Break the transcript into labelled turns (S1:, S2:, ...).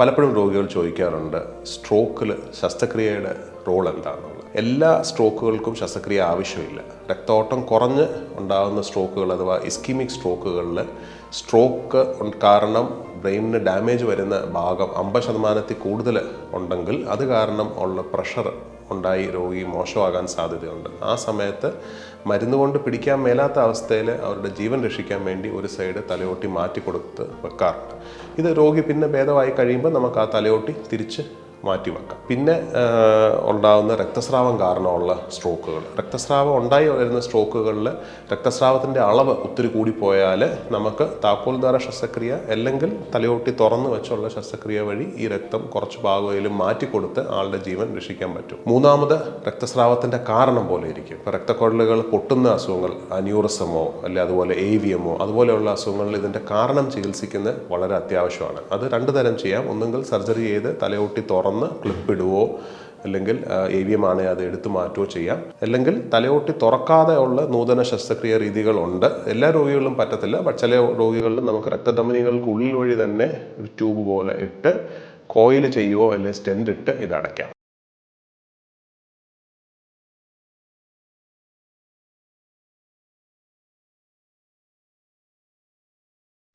S1: പലപ്പോഴും രോഗികൾ ചോദിക്കാറുണ്ട് സ്ട്രോക്കിൽ ശസ്ത്രക്രിയയുടെ റോൾ എന്താണെന്നുള്ളത്? എല്ലാ സ്ട്രോക്കുകൾക്കും ശസ്ത്രക്രിയ ആവശ്യമില്ല. രക്തോട്ടം കുറഞ്ഞ് ഉണ്ടാകുന്ന സ്ട്രോക്കുകൾ അഥവാ ഇസ്കീമിക് സ്ട്രോക്കുകളിൽ സ്ട്രോക്ക് കാരണം ബ്രെയിനിന് ഡാമേജ് വരുന്ന ഭാഗം അമ്പത് ശതമാനത്തിൽ കൂടുതൽ ഉണ്ടെങ്കിൽ അത് കാരണം ഉള്ള പ്രഷർ ഉണ്ടായി രോഗി മോശമാകാൻ സാധ്യതയുണ്ട്. ആ സമയത്ത് മരുന്ന് കൊണ്ട് പിടിക്കാൻ മേലാത്ത അവസ്ഥയിൽ അവരുടെ ജീവൻ രക്ഷിക്കാൻ വേണ്ടി ഒരു സൈഡ് തലയോട്ടി മാറ്റി കൊടുത്ത് വെക്കാറുണ്ട്. ഇത് രോഗി പിന്നെ ഭേദമായി കഴിയുമ്പോൾ നമുക്ക് ആ തലയോട്ടി തിരിച്ച് മാറ്റി വെക്കാം പിന്നെ ഉണ്ടാകുന്ന രക്തസ്രാവം കാരണമുള്ള സ്ട്രോക്കുകൾ. രക്തസ്രാവം ഉണ്ടായി വരുന്ന സ്ട്രോക്കുകളിൽ രക്തസ്രാവത്തിന്റെ അളവ് ഒത്തിരി കൂടിപ്പോയാൽ നമുക്ക് താക്കോൽദ്വാര ശസ്ത്രക്രിയ അല്ലെങ്കിൽ തലയോട്ടി തുറന്ന് വെച്ചുള്ള ശസ്ത്രക്രിയ വഴി ഈ രക്തം കുറച്ച് ഭാഗമായാലും മാറ്റിക്കൊടുത്ത് ആളുടെ ജീവൻ രക്ഷിക്കാൻ പറ്റും. മൂന്നാമത് രക്തസ്രാവത്തിന്റെ കാരണം പോലെ ഇരിക്കും. ഇപ്പോൾ രക്തക്കുഴലുകൾ പൊട്ടുന്ന അസുഖങ്ങൾ അന്യൂറിസമോ അല്ലെ അതുപോലെ എ വി എമ്മോ അതുപോലെയുള്ള അസുഖങ്ങളിൽ ഇതിന്റെ കാരണം ചികിത്സിക്കുന്നത് വളരെ അത്യാവശ്യമാണ്. അത് രണ്ട് തരം ചെയ്യാം. ഒന്നുകിൽ സർജറി ചെയ്ത് തലയോട്ടി തുറന്ന് ക്ലിപ്പ് ഇടുവോ? അല്ലെങ്കിൽ എ വി എം ആണെങ്കിൽ അത് എടുത്തു മാറ്റുകയോ ചെയ്യാം. അല്ലെങ്കിൽ തലയോട്ടി തുറക്കാതെ ഉള്ള നൂതന ശസ്ത്രക്രിയ രീതികളുണ്ട്. എല്ലാ രോഗികളിലും പറ്റത്തില്ല. പക്ഷെ ചില രോഗികളിൽ നമുക്ക് രക്തധമനികൾക്ക് ഉള്ളിൽ വഴി തന്നെ ഒരു ട്യൂബ് പോലെ ഇട്ട് കോയിൽ ചെയ്യുവോ അല്ലെങ്കിൽ സ്റ്റെൻഡ് ഇട്ട് ഇത് അടയ്ക്കാം.